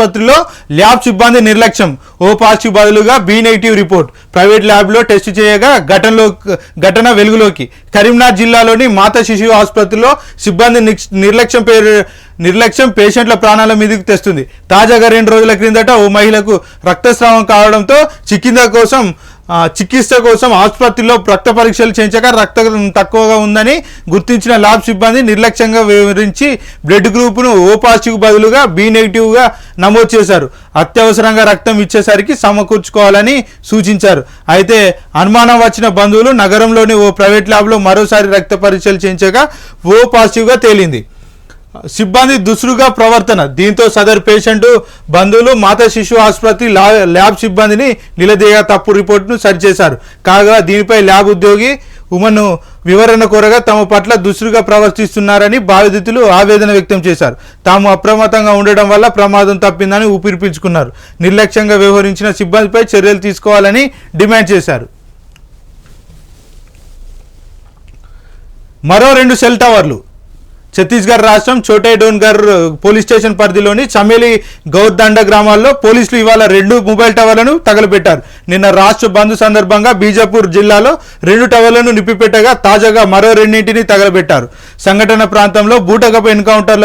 ఆసుపత్రిలో ల్యాబ్ సిబ్బంది నిర్లక్ష్యం. ఓ పాజిటివ్ బదులుగా బి నెగిటివ్ రిపోర్ట్. ప్రైవేట్ ల్యాబ్లో టెస్ట్ చేయగా ఘటనలో ఘటన వెలుగులోకి. కరీంనగర్ జిల్లాలోని మాతా శిశువు ఆసుపత్రిలో సిబ్బంది నిర్లక్ష్యం పేరు నిర్లక్ష్యం పేషెంట్ల ప్రాణాల మీదకి తెస్తుంది. తాజాగా రెండు రోజుల క్రిందట ఓ మహిళకు రక్తస్రావం కావడంతో చికిత్స కోసం చికిత్స కోసం ఆసుపత్రిలో రక్త పరీక్షలు చేయించగా రక్తం తక్కువగా ఉందని గుర్తించిన ల్యాబ్ సిబ్బంది నిర్లక్ష్యంగా వివరించి బ్లడ్ గ్రూప్ను ఓ పాజిటివ్ బదులుగా బి నెగిటివ్గా నమోదు చేశారు. అత్యవసరంగా రక్తం ఇచ్చేసరికి సమకూర్చుకోవాలని సూచించారు. అయితే అనుమానం వచ్చిన బంధువులు నగరంలోని ఓ ప్రైవేట్ ల్యాబ్లో మరోసారి రక్త పరీక్షలు చేయించగా ఓ పాజిటివ్గా తేలింది. సిబ్బంది దుసురుగా ప్రవర్తన. దీంతో సదరు పేషెంట్ బంధువులు మాతా శిశు ఆసుపత్రి ల్యాబ్ సిబ్బందిని నిలదీయ తప్పు రిపోర్టును సరిచేశారు కాగా దీనిపై ల్యాబ్ ఉద్యోగి ఉమను వివరణ కోరగా తమ పట్ల దుసురుగా ప్రవర్తిస్తున్నారని బాధితులు ఆవేదన వ్యక్తం చేశారు. తాము అప్రమత్తంగా ఉండడం వల్ల ప్రమాదం తప్పిందని ఊపిరి పీల్చుకున్నారు. నిర్లక్ష్యంగా వ్యవహరించిన సిబ్బందిపై చర్యలు తీసుకోవాలని డిమాండ్ చేశారు. మరో రెండు సెల్ టవర్లు. ఛత్తీస్గఢ్ రాష్ట్రం చోటేడోన్గర్ పోలీస్ స్టేషన్ పరిధిలోని చమేలి గౌర్దండ గ్రామాల్లో పోలీసులు ఇవాళ రెండు మొబైల్ టవర్లను తగలబెట్టారు. నిన్న రాష్ట్ర బంద్ సందర్భంగా బీజాపూర్ జిల్లాలో రెండు టవర్లను నిప్పిపెట్టగా తాజాగా మరో రెండింటిని తగలబెట్టారు. సంఘటన ప్రాంతంలో బూటకపు ఎన్కౌంటర్ల